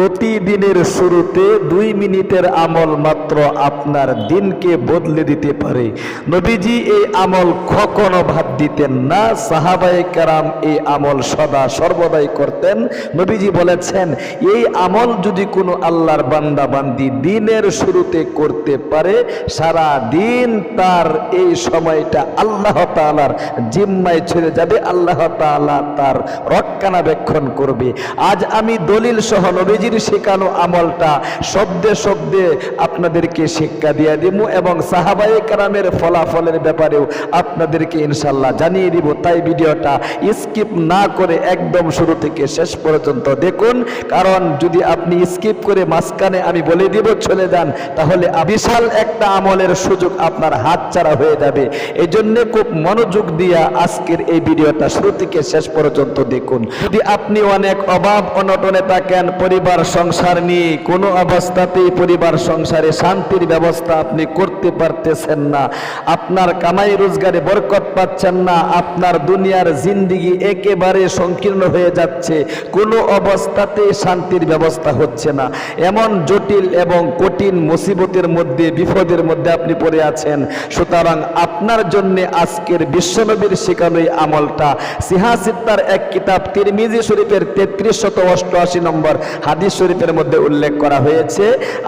প্রতিদিনের শুরুতে দুই মিনিটের আমল মাত্র আপনার দিনকে বদলে দিতে পারে। নবীজি এই আমল কখনো ভাত দিতেন না। সাহাবায়ে কারাম এই আমল সদা সর্বদাই করতেন। নবীজি বলেছেন, এই আমল যদি কোনো আল্লাহর বান্দা বান্দি দিনের শুরুতে করতে পারে সারা দিন তার এই সময়টা আল্লাহ তাআলার জিম্মায় ছেড়ে যাবে। আল্লাহ তাআলা তার রক্ষণাবেক্ষণ করবে। আজ আমি দলিল সহ নবীজির শেখানো আমলটা শব্দে শব্দে আপনাদেরকে শিক্ষা দিয়ে দিব এবং সাহাবায়ে কারামের ফলাফলের ব্যাপারেও আপনাদেরকে ইনশাল্লাহ জানিয়ে দিব। তাই ভিডিওটা স্কিপ না করে একদম শুরু থেকে শেষ পর্যন্ত দেখুন। কারণ যদি আপনি স্কিপ করে মাঝখানে আমি বলে দিব চলে যান, তাহলে বিশাল একটা আমলের সুযোগ আপনার হাতছাড়া হয়ে যাবে। এই জন্য খুব মনোযোগ দিয়া আজকের এই ভিডিওটা শুরু থেকে শেষ পর্যন্ত দেখুন। যদি আপনি অনেক অভাব অনটনে থাকেন, পরিবার সংসার নিয়ে কোনো অবস্থাতেই পরিবার সংসারে শান্তির ব্যবস্থা আপনি করতে পারতেছেন না। আপনার কামাই রোজগারে বরকত পাচ্ছেন না। আপনার দুনিয়ার জিন্দিগি একেবারে সংকীর্ণ হয়ে যাচ্ছে। কোনো অবস্থাতেই শান্তির ব্যবস্থা হচ্ছে না। এমন জটিল এবং কঠিন মুসিবতের মধ্যে, বিপদের মধ্যে আপনি পড়ে আছেন। সুতরাং আপনার জন্য আজকের বিশ্বনবীর শেখানো আমলটা। সিহাসিত্তার এক কিতাব, তিরমিজি শরীফের তেত্রিশ শত অষ্টআশি নম্বর হাদিস শরীফের মধ্যে উল্লেখ করা হয়েছে,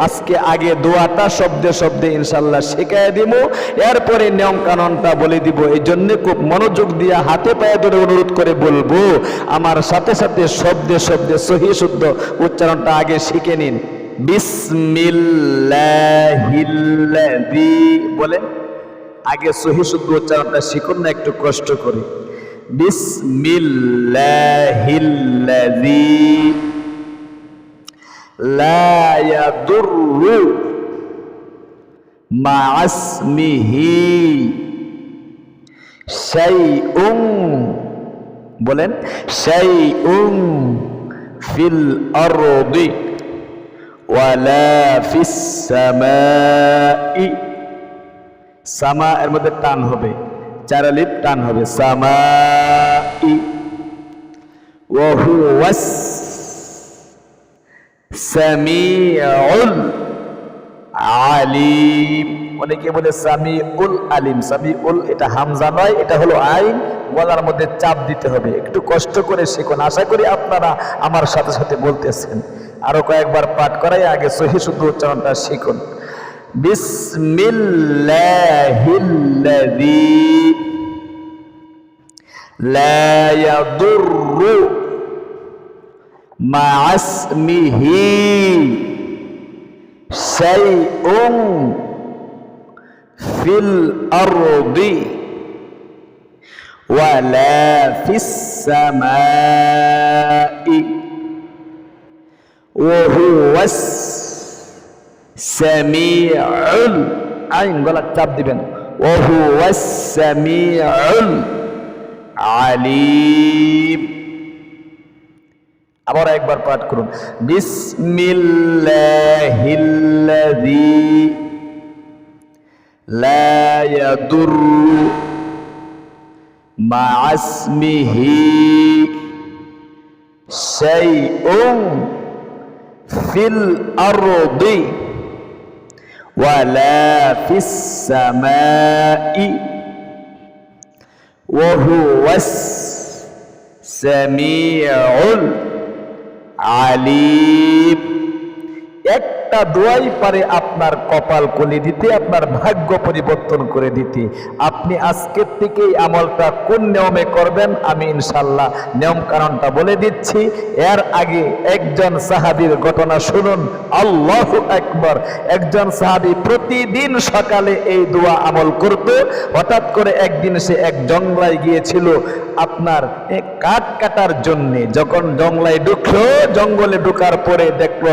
আজকে আগে দোয়াটা শব্দে শব্দে ইনশাল্লাহ শেখাই দিব এরপরে নিয়ম কানুনটা বলে দিব। এই জন্য খুব মনোযোগ দিয়ে হাতে পায়ে ধরে অনুরোধ করে বলব, আমার সাথে সাথে শব্দে শব্দে সহি শুদ্ধ উচ্চারণটা আগে শিখে নিন। বিসমিল্লাহিল্লাযী বলেন আগে সহি শুদ্ধ উচ্চারণটা শিখুন না, একটু কষ্ট করে। বিসমিল্লাহিল্লাযী। মাসমিহি সেই বলেন সেই উং ফিল ওয়ালা সামা, এর মধ্যে টান হবে। চার টান হবে। সামাই। ই সামিউল আলিম। অনেকে বলে সামিউল আলিম। সামিউল এটা হামজা নয়, এটা হলো আইন। গলার মধ্যে চাপ দিতে হবে। একটু কষ্ট করে শিখুন। আশা করি আপনারা আমার সাথে সাথে বলতেছেন। আরও কয়েকবার পাঠ করাই, আগে সহি শুদ্ধ উচ্চারণটা শিখুন। বিসমিল্লাহিল্লাযী লা ইয়াদুররু مع اسمه شيء في الأرض ولا في السماء وهو السميع عين قلت التاب دي وهو السميع العليم. আবার একবার পাঠ করুন বিসমিল্লাহিল্লাযী লা ইয়াদুররু মা আসমিহি শাইউন ফিল আরদি ওয়ালা ফিস সামাই ওয়া হুয়াস সামিউল আলিম একটা দোয়াই পারে আপনার কপাল কলি দিতে, আপনার ভাগ্য পরিবর্তন করে দিতে। আপনি আজকের থেকেই আমলটা কোন নিয়মে করবেন আমি ইনশাল্লাহ নিয়ম কারণটা বলে দিচ্ছি। এর আগে একজন সাহাবির ঘটনা শুনুন। আল্লাহ একবার একজন সাহাবি প্রতিদিন সকালে এই দোয়া আমল করত। হঠাৎ করে একদিন সে এক জঙ্গলায় গিয়েছিল আপনার কাঠ কাটার জন্যে। যখন জঙ্গলায় ঢুকলো, জঙ্গলে ঢুকার পরে দেখল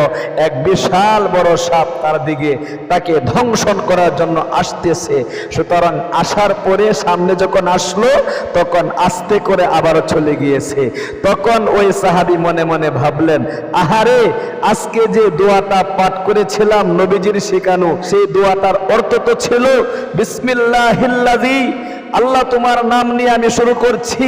এক বিশাল বড় সাপ তার দিকে তাকে ধ্বংসন করার জন্য আসতেছে। সুতরাং আসার পরে সামনে যখন আসলো, তখন আস্তে করে আবারও চলে গিয়েছে। তখন ওই সাহাবি মনে মনে ভাবলেন, আহারে, আজকে যে দোয়াটা পাঠ করেছিলাম নবীজির শেখানো, সেই দোয়াটার অর্থ তো ছিল, বিসমিল্লাহিল্লাযী আল্লাহ তোমার নাম নিয়ে আমি শুরু করছি।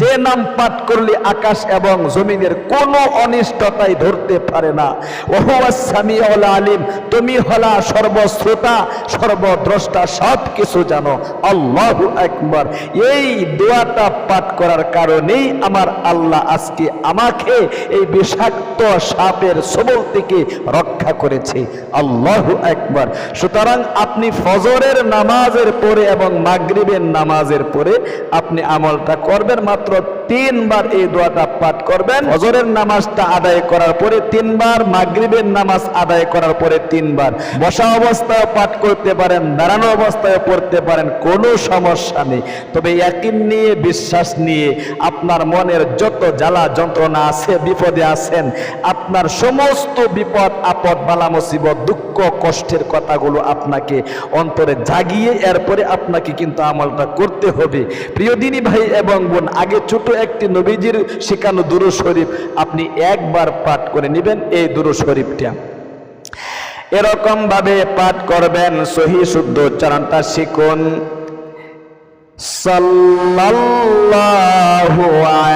যে নাম পাঠ করলে আকাশ এবং জমিনের কোনো অনিষ্টতাই ধরতে পারে না। ওহুয়াস সামিউল আলিম। তুমি হলা সর্বশ্রোতা, সর্বদ্রষ্টা সব কিছু জানো। আল্লাহ একবার এই দোয়াটা পাঠ করার কারণেই আমার আল্লাহ আজকে আমাকে এই বিষাক্ত সাপের সবল থেকে রক্ষা করেছে। আল্লাহ আকবার। সুতরাং আপনি ফজরের নামাজের পরে এবং মাগরিবের নামাজের পরে আপনি আমলটা করবেন। মাত্র তিনবার এই দোয়াটা পাঠ করবেন। ফজরের নামাজটা আদায় করার পরে তিনবার, মাগরিবের নামাজ আদায় করার পরে তিনবার। বসা অবস্থায় পাঠ করতে পারেন, দাঁড়ানো অবস্থায় পড়তে পারেন, কোনো সমস্যা নেই। তবে একই নিয়ে, বিশ্বাস নিয়ে আপনার মনের যত জ্বালা যন্ত্রণা আছে, বিপদে আছেন, আপনার সমস্ত বিপদ, আপদ বালা মুসিবত দুঃখ, কষ্টের কথাগুলো আপনাকে অন্তরে জাগিয়ে, এরপরে আপনাকে কিন্তু আমলটা করতে হবে। প্রিয় দিনী ভাই এবং বোন, আগে ছোট একটি নবীজির শেখানো দুরু শরীফ আপনি একবার পাঠ করে নেবেন এই দুরু শরীফটা। এরকম ভাবে পাঠ করবেন, সহি শুদ্ধ উচ্চারণটা শিখুন। সাল্লাল্লাহু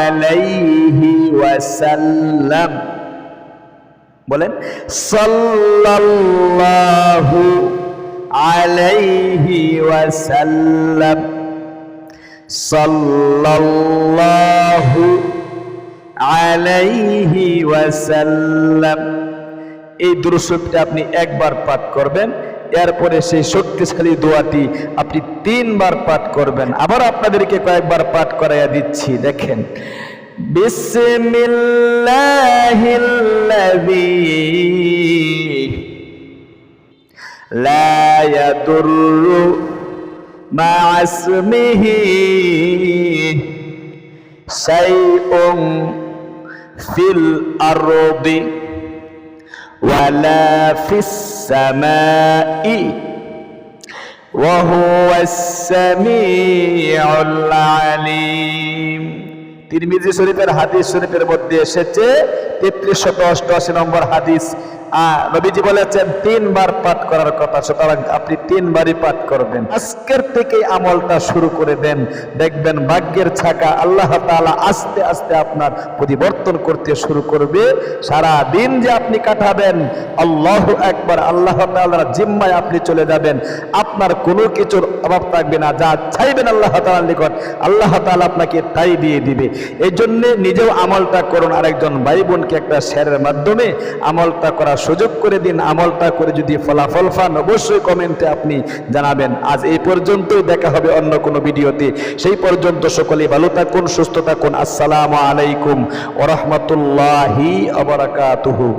আলাইহি ওয়াসাল্লাম। বলেন, সাল্লাল্লাহু আলাইহি ওয়াসাল্লাম, সাল্লাল্লাহু আলাইহি ওয়াসাল্লাম, এই দুরুশরীফটা আপনি একবার পাঠ করবেন, এরপরে সেই শক্তিশালী দোয়াটি আপনি তিনবার পাঠ করবেন। আবার আপনাদেরকে কয়েকবার পাঠ করাইয়া দিচ্ছি, দেখেন বিসমিল্লাহিল্লাযী يضر مع اسمه شيء في الأرض ولا في السماء وهو السميع العليم তিরমিজি শরীফের হাদিস শরীফের মধ্যে এসেছে তেত্রিশ শত অষ্টআশি নম্বর হাদিস আহ, নবীজি বলেছেন, তিনবার পাঠ করার কথা, সুতরাং আপনি তিনবারই পাঠ করবেন। আজকের থেকে আমলটা শুরু করে দেন। দেখবেন ভাগ্যের ছাকা আল্লাহ তাআলা আস্তে আস্তে আপনার পরিবর্তন করতে শুরু করবে। সারা দিন যে আপনি কাটাবেন, আল্লাহ একবার আল্লাহ তাআলার জিম্মায় আপনি চলে যাবেন। আপনার কোনো কিছুর অভাব থাকবে না, যা চাইবেন আল্লাহ তাআলার নিকট, আল্লাহ তাআলা আপনাকে তাই দিয়ে দিবে। এই জন্য নিজেও আমলটা করুন। আরেকজন ভাই বোনকে একটা শেয়ারের মাধ্যমে আমলটা করার সুযোগ করে দিন, আমলটা করে যদি ফলাফল পান, অবশ্যই কমেন্টে আপনি জানাবেন। আজ এই পর্যন্তই, দেখা হবে অন্য কোনো ভিডিওতে। সেই পর্যন্ত সকলে ভালো থাকুন, সুস্থ থাকুন। আসসালামু আলাইকুম ওরহমতুল্লাহি আবরাকাতুহু